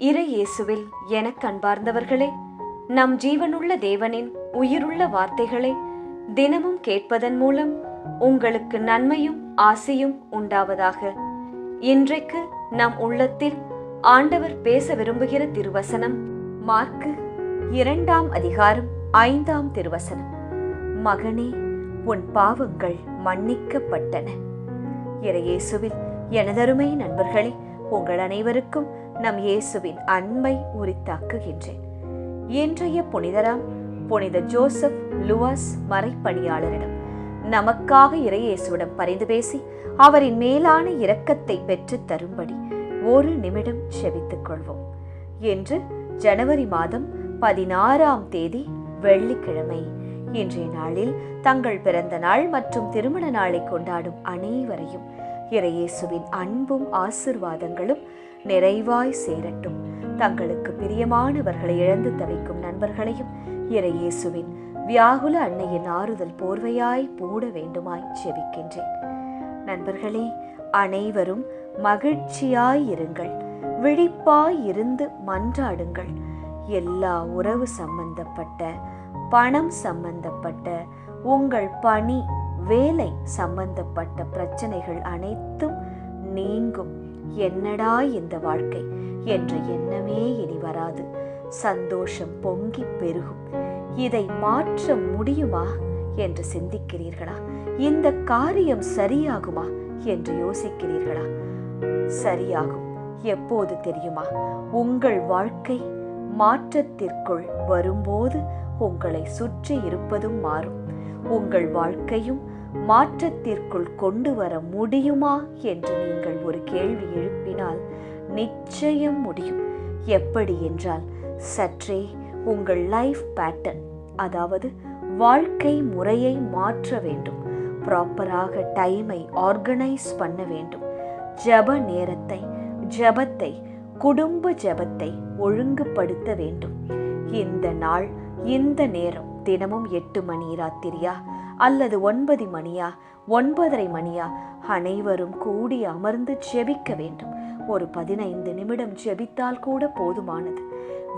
இறை இயேசுவில் எனக் அன்பார்ந்தவர்களே நம் ஜீவனுள்ள தேவனின் உயிருள்ள வார்த்தைகளை தினமும் கேட்பதன் மூலம் உங்களுக்கு நன்மையும் ஆசையும் உண்டாவதாக. இன்றைக்கு நம் உள்ளத்தில் ஆண்டவர் பேச விரும்புகிற திருவசனம் மார்க்கு இரண்டாம் அதிகாரம் ஐந்தாம் திருவசனம். மகனே உன் பாவங்கள் மன்னிக்கப்பட்டன. இறையேசுவில் எனதருமை நண்பர்களே உங்கள் அனைவருக்கும் நம் இயேசுவின் அன்பை உரித்தாக்குகின்றேன். இன்றைய புனிதராம் புனித ஜோசப் லுவாஸ் மறைப்பணியாளரிடம் நமக்காக இறையேசுவிடம் பரிந்து பேசி அவரின் மேலான இரக்கத்தை பெற்றுத் தரும்படி ஒரு நிமிடம் செவித்துக் கொள்வோம். என்று ஜனவரி மாதம் பதினாறாம் தேதி வெள்ளிக்கிழமை. இன்றைய நாளில் தங்கள் பிறந்த நாள் மற்றும் திருமண நாளை கொண்டாடும் அனைவரையும் இறையேசுவின் அன்பும் ஆசிர்வாதங்களும் நிறைவாய் சேரட்டும். தங்களுக்கு பிரியமானவர்களை இழந்து தவிக்கும் நண்பர்களையும் இறையேசுவின் வியாகுல அன்னையின் ஆறுதல் போர்வையாய் போட வேண்டுமாய் செபிக்கின்றேன். நண்பர்களே அனைவரும் மகிழ்ச்சியாய் இருங்கள். விழிப்பாய் இருந்து மன்றாடுங்கள். எல்லா உறவு சம்பந்தப்பட்ட பணம் சம்பந்தப்பட்ட உங்கள் பணி வேலை சம்பந்தப்பட்ட பிரச்சனைகள் அனைத்தும் நீங்கும். என்னடா இந்த வாழ்க்கை? என்ற எண்ணமே இனி வராது. சந்தோஷம் பொங்கி பெருகும். இதை மாற்ற முடியுமா? என்று சிந்திக்கிறீர்களா? இந்த காரியம் சரியாகுமா? என்று யோசிக்கிறீர்களா? சரியாகும். எப்போது தெரியுமா? உங்கள் வாழ்க்கை மாற்றத்திற்குள் வரும்போது உங்களை சுற்றி இருப்பதும் மாறும். உங்கள் வாழ்க்கையும் மாற்றத்திற்குள் கொண்டு வர முடியுமா என்று நீங்கள் ஒரு கேள்வி எழுப்பினால் நிச்சயம் முடியும். எப்படி என்றால் சற்றே உங்கள் லைஃப் பேட்டர்ன் அதாவது வாழ்க்கை முறையை மாற்ற வேண்டும். ப்ராப்பராக டைமை ஆர்கனைஸ் பண்ண வேண்டும். ஜப நேரத்தை ஜபத்தை குடும்ப ஜபத்தை ஒழுங்குபடுத்த வேண்டும். இந்த நாள் இந்த நேரம் தினமும் எட்டு மணி ராத்திரியா? அல்லது ஒன்பது மணியா? ஒன்பதரை மணியா? அனைவரும் கூடி அமர்ந்து ஜெபிக்க வேண்டும். ஒரு பதினைந்து நிமிடம் ஜெபித்தால் கூட போதுமானது.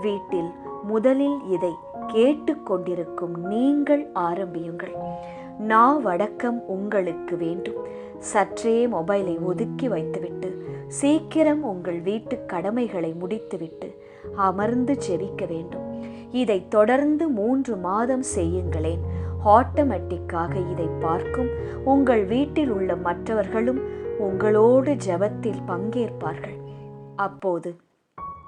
வீட்டில் முதலில் இதை கேட்டுக்கொண்டிருக்கும் நீங்கள் ஆரம்பியுங்கள். நா வடக்கம் உங்களுக்கு வேண்டும். சற்றே மொபைலை ஒதுக்கி வைத்துவிட்டு சீக்கிரம் உங்கள் வீட்டு கடமைகளை முடித்துவிட்டு அமர்ந்து ஜெபிக்க வேண்டும். இதை தொடர்ந்து மூன்று மாதம் செய்யுங்களேன். ஆட்டோமேட்டிக்காக இதை பார்க்கும் உங்கள் வீட்டில் உள்ள மற்றவர்களும் உங்களோடு ஜெபத்தில் பங்கேற்பார்கள். அப்போது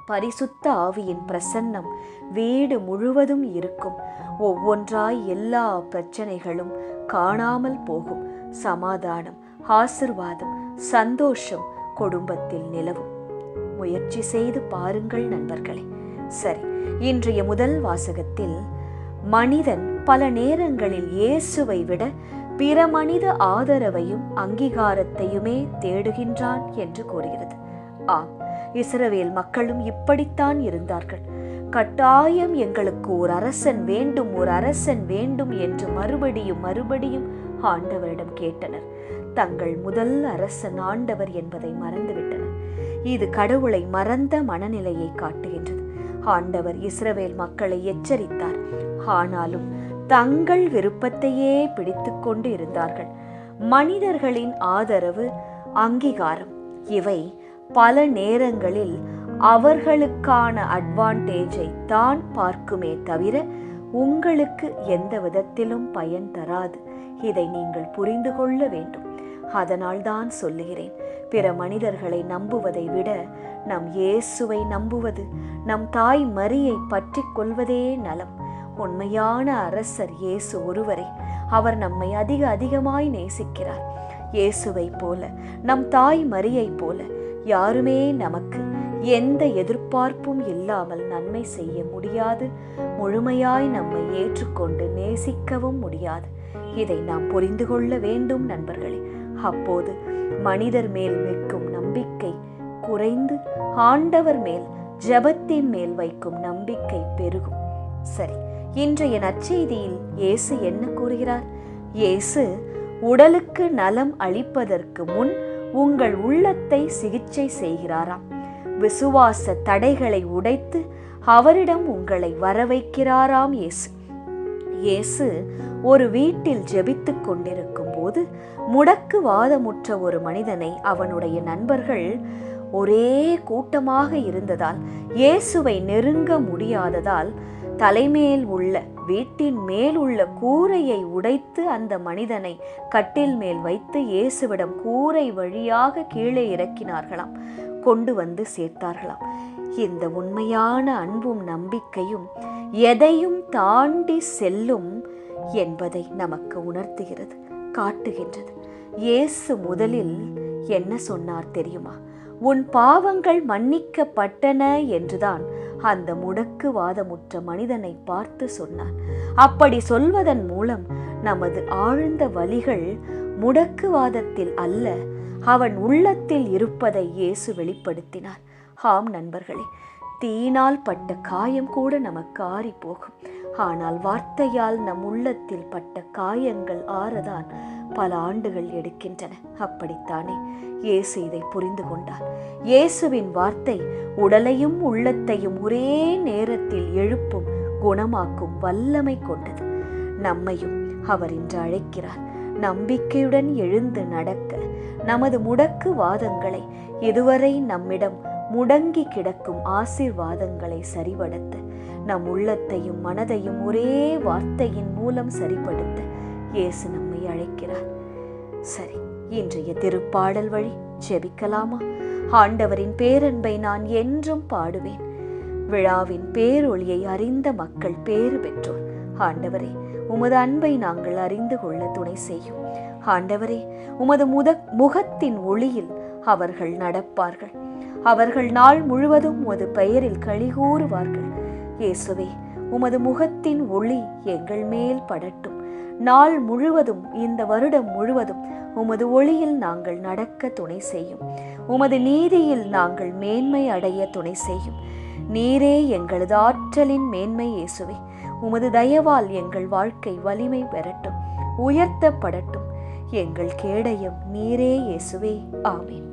பரிசுத்த ஆவியின் பிரசன்னம் வீடு முழுவதும் இருக்கும். ஒவ்வொன்றாய் எல்லா பிரச்சனைகளும் காணாமல் போகும். சமாதானம் ஆசிர்வாதம் சந்தோஷம் குடும்பத்தில் நிலவும். முயற்சி செய்து பாருங்கள் நண்பர்களே. சரி இன்றைய முதல் வாசகத்தில் மனிதன் பல நேரங்களில் இயேசுவை விட பிற மனித ஆதரவையும் அங்கீகாரத்தையுமே தேடுகின்றான் என்று கூறுகிறது. ஆம் இஸ்ரவேல் மக்களும் இப்படித்தான் இருந்தார்கள். கட்டாயம் எங்களுக்கு ஒரு அரசன் வேண்டும் ஒரு அரசன் வேண்டும் என்று மறுபடியும் மறுபடியும் ஆண்டவரிடம் கேட்டனர். தங்கள் முதல் அரசன் ஆண்டவர் என்பதை மறந்துவிட்டனர். இது கடவுளை மறந்த மனநிலையை காட்டுகின்றது. ஆண்டவர் இஸ்ரவேல் மக்களை எச்சரித்தார். ஆனாலும் தங்கள் விருப்பத்தையே பிடித்துக்கொண்டு இருந்தார்கள் மனிதர்களின் ஆதரவு அங்கீகாரம் இவை பல நேரங்களில் அவர்களுக்கான அட்வான்டேஜை தான் பார்க்குமே தவிர உங்களுக்கு எந்த விதத்திலும் பயன் தராது. இதை நீங்கள் புரிந்து கொள்ள வேண்டும். அதனால்தான் சொல்லுகிறேன் பிற மனிதர்களை நம்புவதை விட நம் இயேசுவை நம்புவது நம் தாய் மரியை பற்றி கொள்வதே நலம். உண்மையான அரசர் இயேசு ஒருவரே. அவர் நம்மை அதிக அதிகமாய் நேசிக்கிறார். இயேசுவை போல நம் தாய் மரியை போல யாருமே நமக்கு எந்த எதிர்பார்ப்பும் இல்லாமல் நன்மை செய்ய முடியாது முழுமையாய் நம்மை ஏற்றுக்கொண்டு நேசிக்கவும் முடியாது. இதை நாம் புரிந்து கொள்ள வேண்டும் நண்பர்களே. அப்போது மனிதர் மேல் வைக்கும் நம்பிக்கை குறைந்து ஆண்டவர் மேல் ஜபத்தின் மேல் வைக்கும் நம்பிக்கை பெருகும். சரி இன்றைய நற்செய்தியில் இயேசு என்ன கூறுகிறார்? இயேசு உடலுக்கு நலம் அளிப்பதற்கு முன் உங்கள் உள்ளத்தை சிகிச்சை செய்கிறாராம். விசுவாச தடைகளை உடைத்து அவரிடம் உங்களை வரவைக்கிறாராம் இயேசு. இயேசு ஒரு வீட்டில் ஜெபித்துக் கொண்டிருக்கும் போது முடக்கு வாதமுற்ற ஒரு மனிதனை அவனுடைய நண்பர்கள் ஒரே கூட்டமாக இருந்ததால் இயேசுவை நெருங்க முடியாததால் தலைமேல் உள்ள வீட்டின் மேல் உள்ள கூரையை உடைத்து அந்த மனிதனை கட்டில் மேல் வைத்து இயேசுவிடம் கூரை வழியாக கீழே இறக்கினார்களாம் கொண்டு வந்து சேர்த்தார்களாம். இந்த உண்மையான அன்பும் நம்பிக்கையும் எதையும் தாண்டி செல்லும் என்பதை நமக்கு உணர்த்துகிறது. காட்டுகின்றது. இயேசு முதலில் என்ன சொன்னார் தெரியுமா? உன் பாவங்கள் மன்னிக்கப்பட்டன என்றுதான் அந்த முடக்குவாதமுற்ற மனிதனை பார்த்து சொன்னார். அப்படி சொல்வதன் மூலம் நமது ஆழ்ந்த வழிகள் முடக்குவாதத்தில் அல்ல அவன் உள்ளத்தில் இருப்பதை இயேசு வெளிப்படுத்தினார். ஆம் நண்பர்களே தீனால் பட்ட காயம் கூட நமக்கு ஆறி போகும் ஆனால் வார்த்தையால் நம் உள்ளத்தில் பட்ட காயங்கள் ஆறதான் பல ஆண்டுகள் எடுக்கின்றன. அப்படித்தானே? இயேசு இதை புரிந்து கொண்டார். இயேசுவின் வார்த்தை உடலையும் உள்ளத்தையும் ஒரே நேரத்தில் எழுப்பும் குணமாக்கும் வல்லமை கொண்டது. நம்மையும் அவர் இன்று அழைக்கிறார். நம்பிக்கையுடன் எழுந்து நடக்க நமது முடக்கு வாதங்களை இதுவரை நம்மிடம் முடங்கி கிடக்கும் ஆசீர்வாதங்களை சரிபடுத்த நம் உள்ளத்தையும் மனதையும் ஒரே வார்த்தையின் மூலம் சரிப்படுத்த இயேசு நம்மை அழைக்கிறார். சரி இன்றைய திருப்பாடல் வழி ஜெபிக்கலாமா? ஆண்டவரின் பேரன்பை நான் என்றும் பாடுவேன். விழாவின் பேரொளியை அறிந்த மக்கள் பேறு பெற்றோர். ஆண்டவரே உமது அன்பை நாங்கள் அறிந்து கொள்ள துணை செய்யும். ஆண்டவரே உமது முத முகத்தின் ஒளியில் அவர்கள் நடப்பார்கள். அவர்கள் நாள் முழுவதும் உமது பெயரில் கழிகூறுவார்கள் இயேசுவே உமது முகத்தின் ஒளி எங்கள் மேல் படட்டும். நாள் முழுவதும் இந்த வருடம் முழுவதும் உமது ஒளியில் நாங்கள் நடக்க துணை செய்யும். உமது நீதியில் நாங்கள் மேன்மை அடைய துணை செய்யும். நீரே எங்களது ஆற்றலின் மேன்மை இயேசுவே. உமது தயவால் எங்கள் வாழ்க்கை வலிமை பெறட்டும் உயர்த்தப்படட்டும். எங்கள் கேடயம் நீரே இயேசுவே. ஆமேன்.